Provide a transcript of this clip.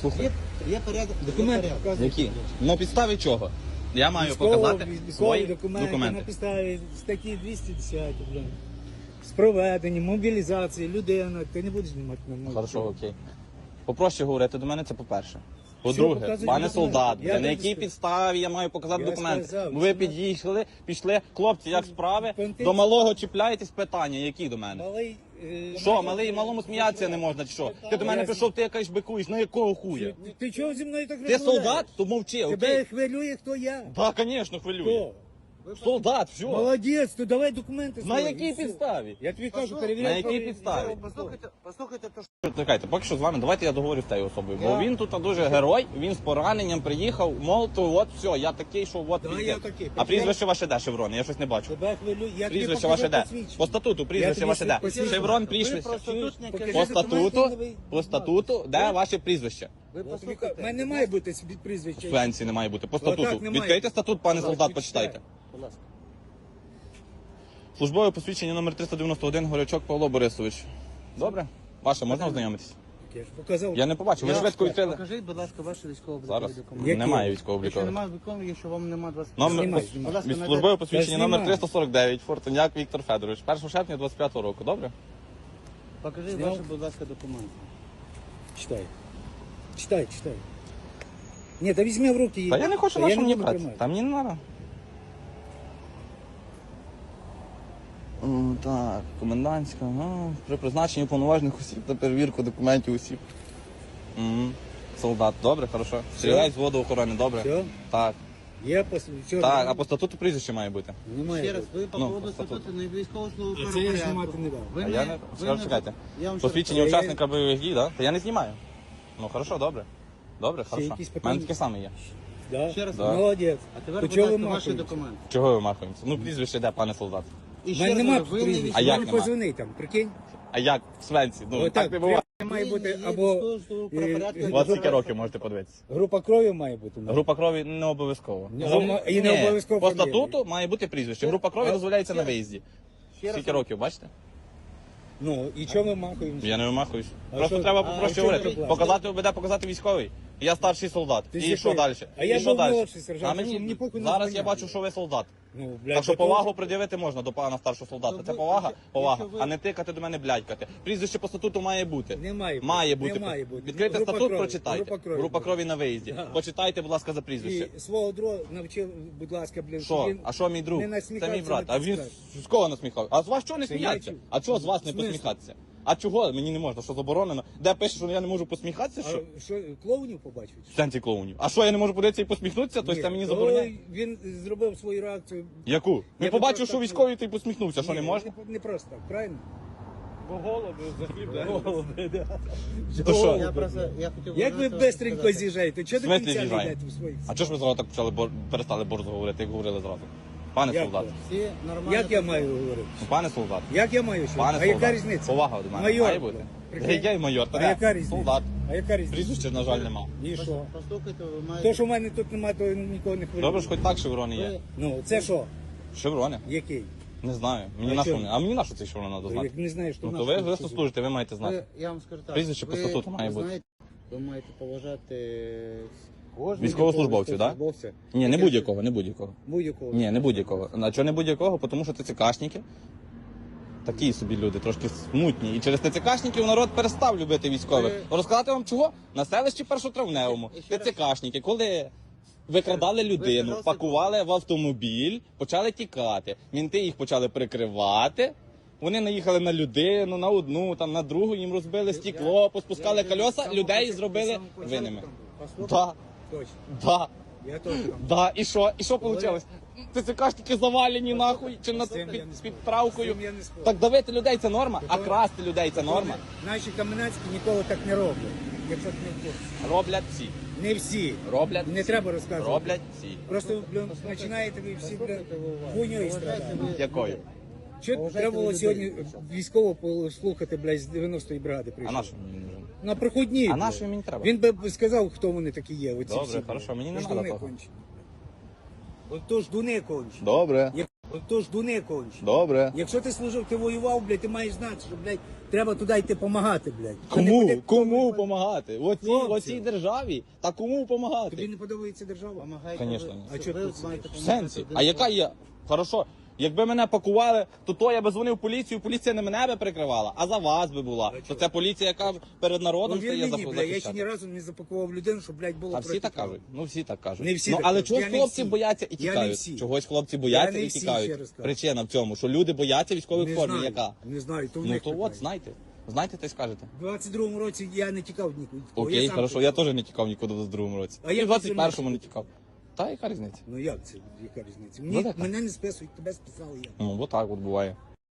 Слухай. Є, є порядок. Документи є порядок. показують. Які? На підставі чого? Я маю Військово- показати свої документи, документи. на підставі статті 210, блин. З проведення, мобілізації, людина. Ти не будеш знімати на мною. Хорошо, окей. Попроще говорити до мене, це по-перше. По-друге, пане документи. солдат, Я на якій підставі я маю показати Я документи? сказав, ви що- підійшли, пішли, хлопці, як справи? Понти- До малого чіпляєтесь питання, які до мене? Малий, Що, малий, малому сміятися не можна, чи що? Ти до мене прийшов, ти якась бикуєш, на якого хуя? Ти, чого зі мною так Ти розмовляєш? солдат? То мовчи, Тебе окей? хвилює, хто я? Так, звісно, хвилює. Хто? Солдат, все. Молодець, то давай документи. На свої, якій все. підставі? Я тобі кажу, Послухай, перевіряй. на якій підставі? Послухайте, послухайте, то, що Чекайте, поки що з вами, давайте я договорю з тією особою. Бо Я- він тут дуже герой, він з пораненням приїхав, мов, то от все, я такий, що от Да, я такий. А прізвище ваше де, Шеврон? Я щось не бачу. Тебе. Я тобі Прізвище покажу ваше де? посвідчення. По статуту, прізвище тобі ваше де? посвідчення. Шеврон Ви прізвище. Покажи По документи, статуту, не ви- по статуту, де ваше прізвище? Ви Я тобі кажу, послухайте. в мене не має бути собі прізвище. Фленсі не має бути. По Отак статуту. немає. Відкрийте статут, пане солдат, почитайте. Будь ласка. Службове посвідчення номер 391, Горячок Павло Борисович. Добре? Ваше, можна ознайомитись? Я ж показав. Я не побачив, ви Я- швидко відкрили. Покажіть, будь ласка, ваші військово Зараз. документи. Які? Немає Якщо військово-облікових. немає виконання, якщо вам немає 20 Номер Знімай, пос- знімай. Будь ласка, від надайте- службове посвідчення Та номер знімай. 349, Фортуняк Віктор Федорович. 1 серпня 25 року, добре? Покажіть Зняв? ваші, будь ласка, документи. Читай. Читай, читай. Ні, та візьми в руки її. Та я не хочу Та на я що не мені буду брати. тримати. Та мені не треба. Так, комендантська, ага. при призначенні повноважних осіб та перевірку документів осіб. Мгм. Солдат, добре, хорошо. Стрілець з охорони, добре. Все? Так. Є пос... Так, а по статуту прізвище має бути. Немає. Ще раз, ви по Ну, поводу статут. статуту не військового службу А це я знімати не дав. Ви А я не ви скажу, чекайте. Я вам ще раз Посвідчення Я- учасника бойових дій, так? Та я не знімаю. Ну, хорошо, добре. Добре, хорошо. якісь У питання? мене таке саме є. Да? Ще раз. Да. Молодець. А тепер, будь ласка, ваші документи. Чого ви махаємося? Ну, прізвище де, пане солдат. І ще раз немає говорю, ви не прізвища. А У як нема? позвони там, прикинь. А як в Свенці? Ну, Отак, так не буває. має бути або порядку, е, 20 років можете подивитися. група крові має бути. Група крові не обов'язково. І не Ні, обов'язково По фамілія. статуту має бути прізвище. Група крові дозволяється на виїзді. Скільки років, бачите? Ну, і чого ми махаємося? Я не вимахуюсь. Просто що- треба а попроще говорити. проблема? Показати ОБД, показати військовий. Я старший солдат. Ти і що далі? А я і що був далі? молодший сержант, А так що мені мені похуй на зараз я звання. бачу, що ви солдат. Ну, блядь, Так що повагу пред'явити можна до пана старшого солдата. То Це повага, повага, а не тикати до мене блядькати. Прізвище по статуту має бути. Не має бути. Має бути. Не має бути. Відкрийте Група статут, крові. прочитайте. Група крові. Група крові на виїзді. Да. Почитайте, будь ласка, за прізвище. І свого друга навчив, будь ласка, блін, Що? А що мій друг? не Це насміхався мій брат. А він з кого насміхав? А з вас чого не сміятися? А чого з вас не посміхатися? А чого мені не можна? Що заборонено? Де пише, що я не можу посміхатися? Що? А що, клоунів побачив? В сенсі клоунів. А що я не можу подивитися і посміхнутися? Тобто Ні, це мені то забороняє? Він зробив свою реакцію. Яку? Я Він побачив, що так військовий ти посміхнувся. Що не Ні, можна? Не, не просто так, правильно? Бо голову То що? Я просто, я хотів Як ви одразу сказати. з'їжджаєте? Чого В до смислі кінця не з'їжджаємо? йдете в своїх? А чого ж ви зразу так почали бор... перестали борзо говорити, як говорили зразу? Пане Як солдат. Всі нормально. Як я маю говорити? Ну, Пане солдат. Як я маю що? Пане а яка різниця? Повага до мене Майор. має бути. Прикинь. Я й майор. Та А де? яка різниця? Солдат. А яка різниця? Прізвища, на жаль, нема. І що? Пос- Послухайте, ви маєте... То, що в мене тут немає, то нікого не хвилює. Добре ж хоч так шеврони є. Ну, це що? Шеврони. Який? Не знаю. Мені А на що чому? вони? А мені на що цей шеврон треба знати? Як не знаєш, що Ну наш то ви тут ви сидить. служите, ви маєте знати. Ви, я вам скажу так. Прізвище по ви- статуту має бути. знаєте, Ви маєте поважати Військовослужбовців, да? Ні, не будь-якого, не будь-якого. Будь-якого. Ні, не будь-якого. А чого не будь-якого? Тому що ТЦКшники. Такі собі люди, трошки смутні. І через ТЦКшників народ перестав любити військових. Ви- Розказати вам чого? На селищі першотравневому. Ще ТЦКшники, коли викрадали людину, сказали, пакували в автомобіль, почали тікати. Мінти їх почали прикривати. Вони наїхали на людину, на одну, там на другу, їм розбили стекло, поспускали кольоса, людей зробили винними. Да, Точно. да. Я теж там. Да, і що? І що вийшло? ТЦКшники завалені нахуй, чи на З цим я під, не спорю. підправкою. З цим я не спорю. Так давити людей це норма, а красти людей це норма. Наші каменецькі ніколи так не роблять. Якщо ти не в курсі. Роблять всі. Не всі. Роблять Не всі. треба розказувати. Роблять всі. Просто, блін, починаєте ви всі, блін, хуйньою ви- Якою? Що треба було сьогодні військово послухати, блядь, з 90-ї бригади А прийшов? на що мені нужен? На проходні. А блядь. на мені треба? Він би сказав, хто вони такі є. Оці Добре, всі, хорошо, мені не Тож надо дуни того. кончені. От то ж дуни кончені. Добре. Як- Отож, дуни кончі. Добре. Якщо ти служив, ти воював, блядь, ти маєш знати, що, блядь, треба туди йти допомагати, блядь. То Кому? буде- Кому допомагати? В оцій, Хлопці. оцій державі? Та кому допомагати? Тобі не подобається держава? Помагайте Конечно. ви- А чого ти маєте В сенсі. А яка є? Хорошо. Якби мене пакували, то то я би дзвонив поліцію, поліція не мене би прикривала, а за вас би була. То це поліція, яка перед народом стає за бля, я ще ні разу не запакував людину, щоб, блядь, було А всі проти так того. кажуть. Ну всі так кажуть. Не всі ну, так але кажуть. чогось Я не хлопці всі. бояться і Я не тікають. Чогось хлопці бояться Я не і всі, тікають. ще раз кажу. Причина в цьому, що люди бояться військових Не знаю, Яка? Не знаю, то в Ну них то питання. от знайте. Знайте, та й скажете. В 22-му році я не тікав нікуди. Окей, сам хорошо, тікав. я теж не тікав нікуди в другому році. А і в ти 21-му не тікав. Та яка різниця? Ну як це, яка різниця? Ну, Мені, так. мене не списують, тебе списали я. Ну, отак от буває.